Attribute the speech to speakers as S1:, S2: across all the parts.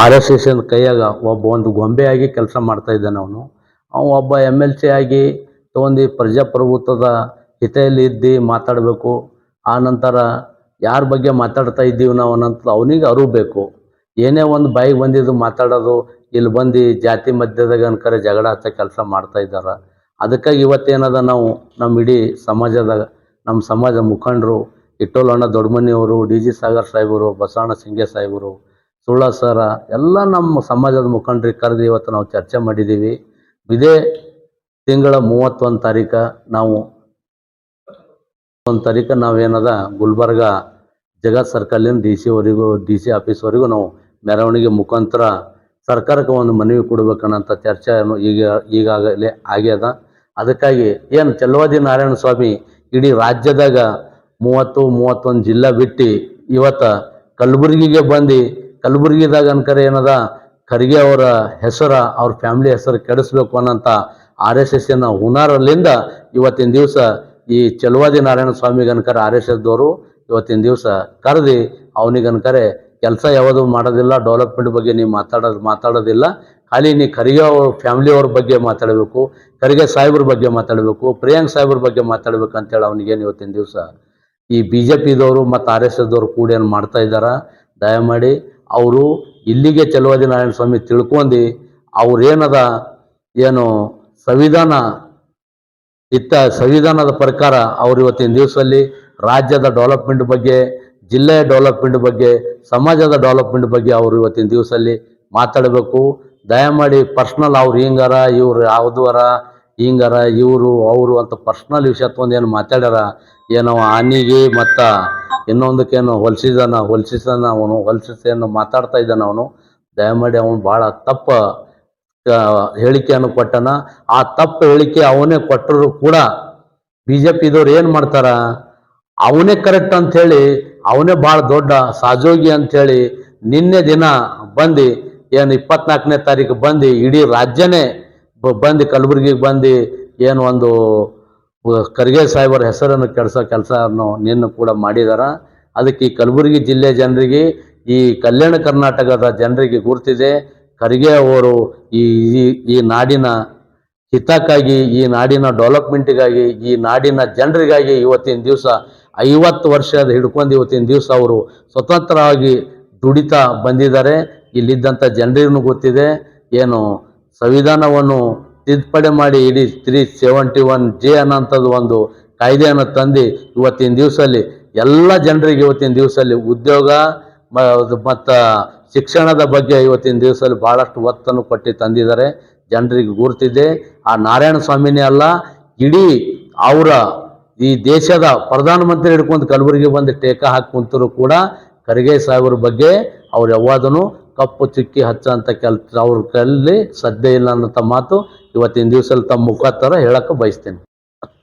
S1: R S S ಕೈಯಾಗ ಒಬ್ಬ ಒಂದು ಗೊಂಬೆಯಾಗಿ ಕೆಲಸ ಮಾಡ್ತಾ ಇದ್ದಾನೆ ಅವನು. ಅವನು ಒಬ್ಬ ಎಂ ಎಲ್ ಸಿ ಆಗಿ ತಗೊಂಡು ಪ್ರಜಾಪ್ರಭುತ್ವದ ಹಿತೆಯಲ್ಲಿ ಇದ್ದು ಮಾತಾಡಬೇಕು. ಆ ನಂತರ ಯಾರ ಬಗ್ಗೆ ಮಾತಾಡ್ತಾ ಇದ್ದೀವಿ ನಾವು ಅನ್ನೋಂಥ ಅವನಿಗೆ ಅರಿಬೇಕು ಏನೇ ಒಂದು ಬಾಯಿಗೆ ಬಂದಿದ್ದು ಮಾತಾಡೋದು, ಇಲ್ಲಿ ಬಂದು ಜಾತಿ ಮಧ್ಯದಾಗ ಅನ್ಕರೆ ಜಗಳ ಹಚ್ಚ ಕೆಲಸ ಮಾಡ್ತಾ ಇದ್ದಾರೆ. ಅದಕ್ಕಾಗಿ ಇವತ್ತೇನದ ನಾವು ನಮ್ಮ ಇಡೀ ಸಮಾಜದಾಗ, ನಮ್ಮ ಸಮಾಜ ಮುಖಂಡರು ಇಟ್ಟೋಲಣ್ಣ ದೊಡ್ಡಮನಿಯವರು ಡಿ ಜಿ ಸಾಗರ್ ಸಾಹೇಬರು, ಬಸವಣ್ಣ ಸಿಂಗೆ ಸಾಹೇಬರು ಸುಳ್ಳ ಸರ ಎಲ್ಲ ನಮ್ಮ ಸಮಾಜದ ಮುಖಂಡರಿಗೆ ಕರೆದು ಇವತ್ತು ನಾವು ಚರ್ಚೆ ಮಾಡಿದ್ದೀವಿ. ಇದೇ ತಿಂಗಳ ಮೂವತ್ತೊಂದು ತಾರೀಕು ನಾವು ಒಂದು ತಾರೀಕು ನಾವೇನದ ಗುಲ್ಬರ್ಗ ಜಗತ್ ಸರ್ಕಲಿನ ಡಿ ಸಿ ವರೆಗೂ ಡಿ ಸಿ ಆಫೀಸ್ವರೆಗೂ ನಾವು ಮೆರವಣಿಗೆ ಮುಖಾಂತರ ಸರ್ಕಾರಕ್ಕೆ ಒಂದು ಮನವಿ ಕೊಡ್ಬೇಕನ್ನೋಂಥ ಚರ್ಚೆ ಈಗ, ಈಗಾಗಲೇ ಆಗ್ಯದ. ಅದಕ್ಕಾಗಿ ಏನು ಚಲವಾದಿ ನಾರಾಯಣ ಸ್ವಾಮಿ ಇಡೀ ರಾಜ್ಯದಾಗ ಮೂವತ್ತು, ಮೂವತ್ತೊಂದು ಜಿಲ್ಲಾ ಬಿಟ್ಟು ಇವತ್ತು ಕಲಬುರಗಿಗೆ ಬಂದು ಕಲಬುರಗಿದಾಗ ಅನ್ಕರೆ ಏನದ? ಖರ್ಗೆ ಅವರ ಹೆಸರ, ಅವ್ರ ಫ್ಯಾಮಿಲಿ ಹೆಸರು ಕೆಡಿಸ್ಬೇಕು ಅನ್ನೋಂಥ ಆರ್ ಎಸ್ ಎಸ್ಸಿನ ಹುನಾರಲ್ಲಿಂದ ಇವತ್ತಿನ ದಿವಸ ಈ ಚಲುವಾದಿ ನಾರಾಯಣ ಸ್ವಾಮಿಗೆ ಅನ್ಕರೆ ಆರ್ ಎಸ್ ಎಸ್ದವರು ಇವತ್ತಿನ ದಿವಸ ಕರೆದಿ ಅವನಿಗೆ ಅನ್ಕರೆ ಕೆಲಸ ಯಾವುದು ಮಾಡೋದಿಲ್ಲ ಡೆವಲಪ್ಮೆಂಟ್ ಬಗ್ಗೆ ನೀವು ಮಾತಾಡೋದು, ಮಾತಾಡೋದಿಲ್ಲ. ಖಾಲಿ ನೀ ಖರ್ಗೆ ಅವ್ರ ಫ್ಯಾಮಿಲಿ ಅವ್ರ ಬಗ್ಗೆ ಮಾತಾಡಬೇಕು, ಖರ್ಗೆ ಸಾಹೇಬ್ರ ಬಗ್ಗೆ ಮಾತಾಡಬೇಕು, ಪ್ರಿಯಾಂಕ್ ಸಾಹೇಬ್ರ ಬಗ್ಗೆ ಮಾತಾಡ್ಬೇಕು ಅಂತೇಳಿ ಅವನಿಗೇನು ಇವತ್ತಿನ ದಿವಸ ಈ ಬಿ ಜೆ ಪಿದವರು ಮತ್ತು ಆರ್ ಎಸ್ ಎಸ್ದವರು ಕೂಡ ಏನು ಮಾಡ್ತಾ ಇದ್ದಾರೆ? ದಯಮಾಡಿ ಅವರು ಇಲ್ಲಿಗೆ ಚೆಲುವಾದಿ ನಾರಾಯಣ ಸ್ವಾಮಿ ತಿಳ್ಕೊಂಡು ಅವ್ರೇನದ ಏನು ಸಂವಿಧಾನ ಇತ್ತ ಸಂವಿಧಾನದ ಪ್ರಕಾರ ಅವರು ಇವತ್ತಿನ ದಿವಸದಲ್ಲಿ ರಾಜ್ಯದ ಡೆವಲಪ್ಮೆಂಟ್ ಬಗ್ಗೆ, ಜಿಲ್ಲೆಯ ಡೆವಲಪ್ಮೆಂಟ್ ಬಗ್ಗೆ, ಸಮಾಜದ ಡೆವಲಪ್ಮೆಂಟ್ ಬಗ್ಗೆ ಅವರು ಇವತ್ತಿನ ದಿವಸದಲ್ಲಿ ಮಾತಾಡಬೇಕು. ದಯಮಾಡಿ ಪರ್ಸ್ನಲ್ ಅವ್ರು ಹಿಂಗಾರ, ಇವ್ರು ಯಾವುದರ ಹಿಂಗಾರ ಇವರು, ಅವರು ಅಂತ ಪರ್ಸ್ನಲ್ ವಿಷಯ ಏನು ಮಾತಾಡ್ಯಾರ? ಏನೋ ಆನಿಗೆ ಮತ್ತು ಇನ್ನೊಂದಕ್ಕೇನು ಹೊಲ್ಸಿದಾನ ಹೊಲ್ಸಿದಾನ ಅವನು ಹೊಲ್ಸಿಸೇನು ಮಾತಾಡ್ತಾ ಇದ್ದಾನ ಅವನು. ದಯಮಾಡಿ ಅವನು ಭಾಳ ತಪ್ಪ ಹೇಳಿಕೆಯನ್ನು ಕೊಟ್ಟನ. ಆ ತಪ್ಪು ಹೇಳಿಕೆ ಅವನೇ ಕೊಟ್ಟರು ಕೂಡ ಬಿ ಜೆ ಪಿದವ್ರು ಏನು ಮಾಡ್ತಾರ? ಅವನೇ ಕರೆಕ್ಟ್ ಅಂಥೇಳಿ ಅವನೇ ಭಾಳ ದೊಡ್ಡ ಸಾಜೋಗಿ ಅಂಥೇಳಿ ನಿನ್ನೆ ದಿನ ಬಂದು, ಏನು ಇಪ್ಪತ್ನಾಲ್ಕನೇ ತಾರೀಕು ಬಂದು ಇಡೀ ರಾಜ್ಯನೇ ಬಂದು ಕಲಬುರಗಿಗೆ ಬಂದು ಏನು ಒಂದು ಖರ್ಗೆ ಸಾಹೇಬರ ಹೆಸರನ್ನು ಕೆಡಿಸೋ ಕೆಲಸವನ್ನು ನಿನ್ನ ಕೂಡ ಮಾಡಿದಾರ. ಅದಕ್ಕೆ ಈ ಕಲಬುರಗಿ ಜಿಲ್ಲೆ ಜನರಿಗೆ, ಈ ಕಲ್ಯಾಣ ಕರ್ನಾಟಕದ ಜನರಿಗೆ ಗುರುತಿದೆ. ಖರ್ಗೆ ಅವರು ಈ, ಈ- ಈ ನಾಡಿನ ಹಿತಕ್ಕಾಗಿ, ಈ ನಾಡಿನ ಡೆವಲಪ್ಮೆಂಟಿಗಾಗಿ, ಈ ನಾಡಿನ ಜನರಿಗಾಗಿ ಇವತ್ತಿನ ದಿವಸ ಐವತ್ತು ವರ್ಷದ ಹಿಡ್ಕೊಂಡು ಇವತ್ತಿನ ದಿವಸ ಅವರು ಸ್ವತಂತ್ರವಾಗಿ ದುಡಿತಾ ಬಂದಿದ್ದಾರೆ. ಇಲ್ಲಿದ್ದಂಥ ಜನರಿಗೂ ಗೊತ್ತಿದೆ. ಏನು ಸಂವಿಧಾನವನ್ನು ತಿದ್ದುಪಡಿ ಮಾಡಿ ಇಡೀ ತ್ರೀ ಸೆವೆಂಟಿ ಒನ್ ಜೆ ಅನ್ನೋಂಥದ್ದು ಒಂದು ಕಾಯ್ದೆಯನ್ನು ತಂದು ಇವತ್ತಿನ ದಿವಸದಲ್ಲಿ ಎಲ್ಲ ಜನರಿಗೆ ಇವತ್ತಿನ ದಿವಸದಲ್ಲಿ ಉದ್ಯೋಗ ಮತ್ತು ಶಿಕ್ಷಣದ ಬಗ್ಗೆ ಇವತ್ತಿನ ದಿವಸದಲ್ಲಿ ಭಾಳಷ್ಟು ಒತ್ತನ್ನು ಕೊಟ್ಟು ತಂದಿದ್ದಾರೆ. ಜನರಿಗೆ ಗುರುತಿದೆ. ಆ ನಾರಾಯಣ ಸ್ವಾಮಿನೇ ಅಲ್ಲ, ಇಡೀ ಅವರ ಈ ದೇಶದ ಪ್ರಧಾನಮಂತ್ರಿ ಹಿಡ್ಕೊಂಡು ಕಲಬುರಗಿ ಬಂದು ಟೇಕ ಹಾಕಿ ಕೂಡ ಖರ್ಗೆ ಸಾಹೇಬ್ರ ಬಗ್ಗೆ ಅವ್ರು ಯಾವಾದನು ಕಪ್ಪು ಚಿಕ್ಕಿ ಹಚ್ಚ ಅಂತ ಕೆಲ್ಸ ಅವ್ರ ಕಲ್ಲಿ ಸದ್ಯ ಇಲ್ಲ ಅನ್ನೋಂಥ ಮಾತು ಇವತ್ತಿನ ದಿವಸ ತಮ್ಮ ಮುಖಾಂತರ ಹೇಳಕ್ಕೆ ಬಯಸ್ತೀನಿ.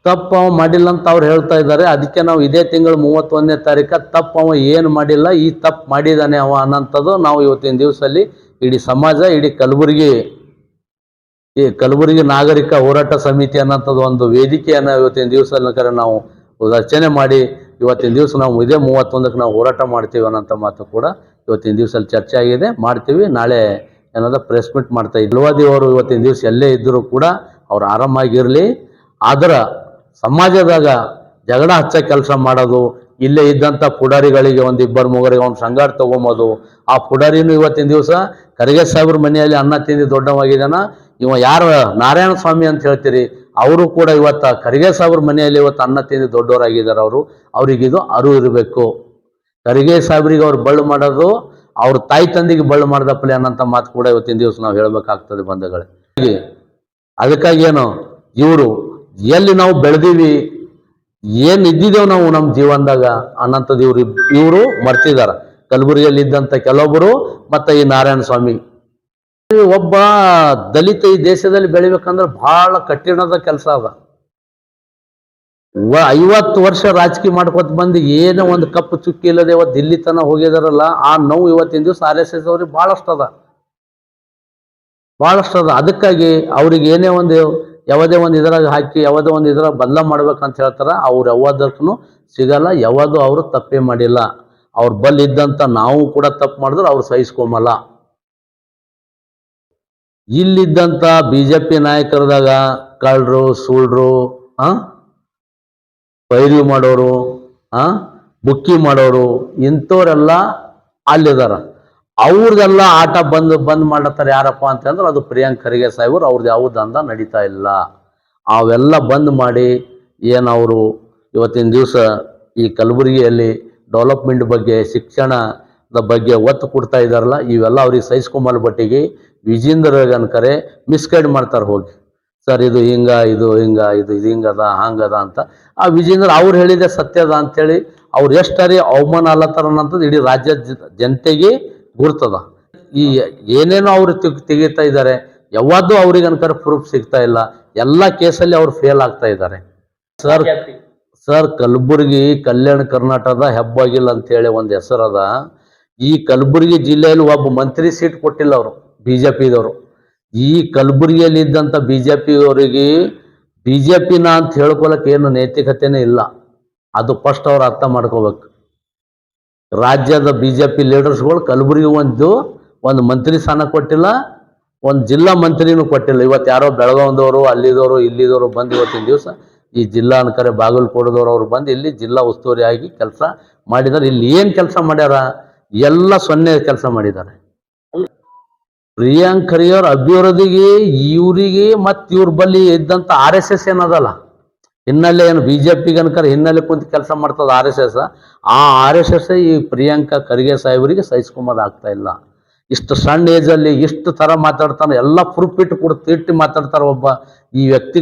S1: ತಪ್ಪು ಅವ ಮಾಡಿಲ್ಲ ಅಂತ ಅವ್ರು ಹೇಳ್ತಾ ಇದ್ದಾರೆ. ಅದಕ್ಕೆ ನಾವು ಇದೇ ತಿಂಗಳು ಮೂವತ್ತೊಂದನೇ ತಾರೀಕು ತಪ್ಪು ಅವ ಏನು ಮಾಡಿಲ್ಲ, ಈ ತಪ್ಪು ಮಾಡಿದಾನೆ ಅವ ಅನ್ನೋಂಥದ್ದು ನಾವು ಇವತ್ತಿನ ದಿವಸದಲ್ಲಿ ಇಡೀ ಸಮಾಜ, ಇಡೀ ಕಲಬುರಗಿ, ಈ ಕಲಬುರಗಿ ನಾಗರಿಕ ಹೋರಾಟ ಸಮಿತಿ ಅನ್ನೋಂಥದ್ದು ಒಂದು ವೇದಿಕೆಯನ್ನು ಇವತ್ತಿನ ದಿವಸ ನಾವು ರಚನೆ ಮಾಡಿ ಇವತ್ತಿನ ದಿವಸ ನಾವು ಇದೇ ಮೂವತ್ತೊಂದಕ್ಕೆ ನಾವು ಹೋರಾಟ ಮಾಡ್ತೀವಿ ಅನ್ನೋಂಥ ಮಾತು ಕೂಡ ಇವತ್ತಿನ ದಿವಸದಲ್ಲಿ ಚರ್ಚೆ ಆಗಿದೆ. ಮಾಡ್ತೀವಿ. ನಾಳೆ ಏನದ ಪ್ರೆಸ್ ಮೀಟ್ ಮಾಡ್ತಾ ಇಲ್ವಾದಿ ಅವರು ಇವತ್ತಿನ ದಿವಸ ಎಲ್ಲೇ ಇದ್ದರೂ ಕೂಡ ಅವ್ರು ಆರಾಮಾಗಿರಲಿ ಆದ್ರೆ ಸಮಾಜದಾಗ ಜಗಳ ಹಚ್ಚ ಕೆಲಸ ಮಾಡೋದು, ಇಲ್ಲೇ ಇದ್ದಂಥ ಪುಡಾರಿಗಳಿಗೆ ಒಂದು ಇಬ್ಬರು ಮೂವರಿಗೆ ಒಂದು ಸಂಗಾಟ ತೊಗೊಂಬೋದು, ಆ ಪುಡಾರಿನೂ ಇವತ್ತಿನ ದಿವಸ ಕರಿಗೆ ಸಾಹೇಬ್ರ ಮನೆಯಲ್ಲಿ ಅನ್ನ ತಿಂದು ದೊಡ್ಡವಾಗಿದ್ದಾನ. ಇವ ಯಾರು ನಾರಾಯಣ ಸ್ವಾಮಿ ಅಂತ ಹೇಳ್ತೀರಿ, ಅವರು ಕೂಡ ಇವತ್ತು ಕರಿಗೆ ಸಾಹೇಬ್ರ ಮನೆಯಲ್ಲಿ ಇವತ್ತು ಅನ್ನ ತಿಂದು ದೊಡ್ಡವರಾಗಿದ್ದಾರೆ ಅವರು. ಅವ್ರಿಗಿದು ಅರಿವು ಇರಬೇಕು. ಖರ್ಗೆ ಸಾಬ್ರಿಗೆ ಅವ್ರು ಬಳ್ಳು ಮಾಡೋದು, ಅವ್ರ ತಾಯಿ ತಂದೆಗೆ ಬಳ್ಳು ಮಾಡ್ದಪ್ಪಲೆ ಅನ್ನೋಂಥ ಮಾತು ಕೂಡ ಇವತ್ತಿನ ದಿವಸ ನಾವು ಹೇಳಬೇಕಾಗ್ತದೆ ಬಂಧುಗಳೇ. ಅದಕ್ಕಾಗಿ ಏನು? ಇವರು ಎಲ್ಲಿ ನಾವು ಬೆಳೆದೀವಿ, ಏನು ಇದ್ದಿದ್ದೇವೆ ನಾವು ನಮ್ಮ ಜೀವನದಾಗ ಅನ್ನಂಥದ್ದು ಇವ್ರು ಇವರು ಮರ್ತಿದಾರ. ಕಲಬುರಗಿಯಲ್ಲಿ ಇದ್ದಂಥ ಕೆಲವೊಬ್ಬರು ಮತ್ತು ಈ ನಾರಾಯಣ ಸ್ವಾಮಿ. ಒಬ್ಬ ದಲಿತ ಈ ದೇಶದಲ್ಲಿ ಬೆಳಿಬೇಕಂದ್ರೆ ಬಹಳ ಕಠಿಣದ ಕೆಲಸ ಅದ. ಐವತ್ತು ವರ್ಷ ರಾಜಕೀಯ ಮಾಡ್ಕೊತ ಬಂದು ಏನೋ ಒಂದು ಕಪ್ಪು ಚುಕ್ಕಿ ಇಲ್ಲದೆ ಇವತ್ತು ದಿಲ್ಲಿ ತನ ಹೋಗಿದಾರಲ್ಲ, ಆ ನೋವು ಇವತ್ತಿನ ದಿವಸ ಆರ್ ಎಸ್ ಎಸ್ ಅವ್ರಿಗೆ ಭಾಳಷ್ಟು ಅದ. ಭಾಳಷ್ಟು ಅದ. ಅದಕ್ಕಾಗಿ ಅವ್ರಿಗೆ ಏನೇ ಒಂದು ಯಾವುದೇ ಒಂದು ಇದ್ರಾಗ ಹಾಕಿ, ಯಾವುದೇ ಒಂದು ಇದ್ರಾಗ ಬದಲ ಮಾಡ್ಬೇಕಂತ ಹೇಳ್ತಾರೆ, ಅವ್ರು ಯಾವ್ದಕ್ಕೂ ಸಿಗಲ್ಲ, ಯಾವುದು ಅವರು ತಪ್ಪೇ ಮಾಡಿಲ್ಲ. ಅವ್ರ ಬಲ್ ಇದ್ದಂತ ನಾವು ಕೂಡ ತಪ್ಪು ಮಾಡಿದ್ರೆ ಅವ್ರು ಸಹಿಸ್ಕೊಂಬಲ್ಲ ಇಲ್ಲಿದ್ದಂಥ ಬಿ ಜೆ ಪಿ ನಾಯಕರದಾಗ ಕಳ್ಳರು ಸುಳ್ರು, ಆ? ಪೈರಿ ಮಾಡೋರು, ಆ, ಬುಕ್ಕಿ ಮಾಡೋರು, ಇಂಥವರೆಲ್ಲ ಅಲ್ಲಿದಾರ. ಅವ್ರದೆಲ್ಲ ಆಟ ಬಂದು, ಬಂದ್ ಮಾಡತ್ತಾರೆ ಯಾರಪ್ಪ ಅಂತಂದ್ರೆ ಅದು ಪ್ರಿಯಾಂಕ್ ಖರ್ಗೆ ಸಾಹೇಬರು ಅವ್ರದ್ದು ಯಾವ ದಂಧ ನಡೀತಾ ಇಲ್ಲ. ಅವೆಲ್ಲ ಬಂದ್ ಮಾಡಿ ಏನವರು ಇವತ್ತಿನ ದಿವಸ ಈ ಕಲಬುರಗಿಯಲ್ಲಿ ಡೆವಲಪ್ಮೆಂಟ್ ಬಗ್ಗೆ, ಶಿಕ್ಷಣದ ಬಗ್ಗೆ ಒತ್ತು ಕೊಡ್ತಾ ಇದಾರಲ್ಲ ಇವೆಲ್ಲ ಅವ್ರಿಗೆ ಸಹಿಸ್ಕೊಂಬಲ್ ಬಟ್ಟಿಗೆ ವಿಜೇಂದ್ರ ಅನ್ಕರೆ ಮಿಸ್ಗೈಡ್ ಮಾಡ್ತಾರೆ ಹೋಗಿ. ಸರ್, ಇದು ಹಿಂಗ ಇದು ಹಿಂಗ, ಇದು ಇದು ಹಿಂಗದ, ಹಂಗದ ಅಂತ. ಆ ವಿಜೇಂದ್ರ ಅವ್ರು ಹೇಳಿದೆ ಸತ್ಯದ ಅಂತೇಳಿ. ಅವ್ರು ಎಷ್ಟರಿ ಅವಮಾನ ಅಲ್ಲತ್ತಾರ ಅನ್ನೋಂಥದ್ದು ಇಡೀ ರಾಜ್ಯದ ಜ- ಜನತೆಗೆ ಗುರ್ತದ. ಈ ಏನೇನೋ ಅವರು ತೆಗ್- ತೆಗಿತಾ ಇದ್ದಾರೆ. ಯಾವಾದ್ದು ಅವ್ರಿಗೆ ಅನ್ಕರ ಪ್ರೂಫ್ ಸಿಗ್ತಾ ಇಲ್ಲ. ಎಲ್ಲ ಕೇಸಲ್ಲಿ ಅವ್ರು ಫೇಲ್ ಆಗ್ತಾ ಇದ್ದಾರೆ. ಸರ್ ಸರ್, ಕಲಬುರಗಿ, ಕಲ್ಯಾಣ ಕರ್ನಾಟಕದ ಹೆಬ್ಬಾಗಿಲ್ ಅಂತೇಳಿ ಒಂದು ಹೆಸರದ. ಈ ಕಲಬುರಗಿ ಜಿಲ್ಲೆಯಲ್ಲಿ ಒಬ್ಬ ಮಂತ್ರಿ ಸೀಟ್ ಕೊಟ್ಟಿಲ್ಲ ಅವರು ಬಿ ಜೆ ಪಿದವರು ಈ ಕಲಬುರಗಿಯಲ್ಲಿ ಇದ್ದಂಥ ಬಿ ಜೆ ಪಿಯವರಿಗೆ ಬಿ ಜೆ ಪಿನ ಅಂತ ಹೇಳ್ಕೊಳಕ್ಕೆ ಏನು ನೈತಿಕತೆನೇ ಇಲ್ಲ. ಅದು ಫಸ್ಟ್ ಅವ್ರು ಅರ್ಥ ಮಾಡ್ಕೋಬೇಕು. ರಾಜ್ಯದ ಬಿ ಜೆ ಪಿ ಲೀಡರ್ಸ್ಗಳು ಕಲಬುರಗಿ ಒಂದು ಒಂದು ಮಂತ್ರಿ ಸ್ಥಾನ ಕೊಟ್ಟಿಲ್ಲ, ಒಂದು ಜಿಲ್ಲಾ ಮಂತ್ರಿನೂ ಕೊಟ್ಟಿಲ್ಲ. ಇವತ್ತು ಯಾರೋ ಬೆಳಗಾವದವರು, ಅಲ್ಲಿದವರು, ಇಲ್ಲಿದವರು ಬಂದು ಇವತ್ತಿನ ದಿವಸ ಈ ಜಿಲ್ಲಾ ಅನ್ಕರೆ ಬಾಗಲಕೋಟದವ್ರು ಅವ್ರು ಬಂದು ಇಲ್ಲಿ ಜಿಲ್ಲಾ ಉಸ್ತುವಾರಿ ಆಗಿ ಕೆಲಸ ಮಾಡಿದ್ದಾರೆ. ಇಲ್ಲಿ ಏನು ಕೆಲಸ ಮಾಡ್ಯಾರ? ಎಲ್ಲ ಸೊನ್ನೆ ಕೆಲಸ ಮಾಡಿದ್ದಾರೆ. ಪ್ರಿಯಾಂಕ್ ಅಭಿವೃದ್ಧಿಗೆ ಇವರಿಗೆ ಮತ್ತು ಇವ್ರ ಬಳಿ ಇದ್ದಂಥ ಆರ್ ಎಸ್ ಎಸ್ ಏನದಲ್ಲ? ಹಿನ್ನೆಲೆ ಏನು ಬಿ ಜೆ ಪಿಗೆ ಅನ್ಕರ ಹಿನ್ನೆಲೆ ಕುಂತ ಕೆಲಸ ಮಾಡ್ತದ ಆರ್ ಎಸ್ ಎಸ್? ಆ ಆರ್ ಎಸ್ ಎಸ್ ಈ ಪ್ರಿಯಾಂಕಾ ಖರ್ಗೆ ಸಾಹೇಬರಿಗೆ ಆಗ್ತಾ ಇಲ್ಲ. ಇಷ್ಟು ಸಣ್ಣ ಏಜಲ್ಲಿ ಇಷ್ಟು ಥರ ಮಾತಾಡ್ತಾನೆ, ಎಲ್ಲ ಪ್ರೂಫ್ ಇಟ್ಟು ಕೊಡ್ತಿಟ್ಟು ಮಾತಾಡ್ತಾರೆ ಒಬ್ಬ ಈ ವ್ಯಕ್ತಿ.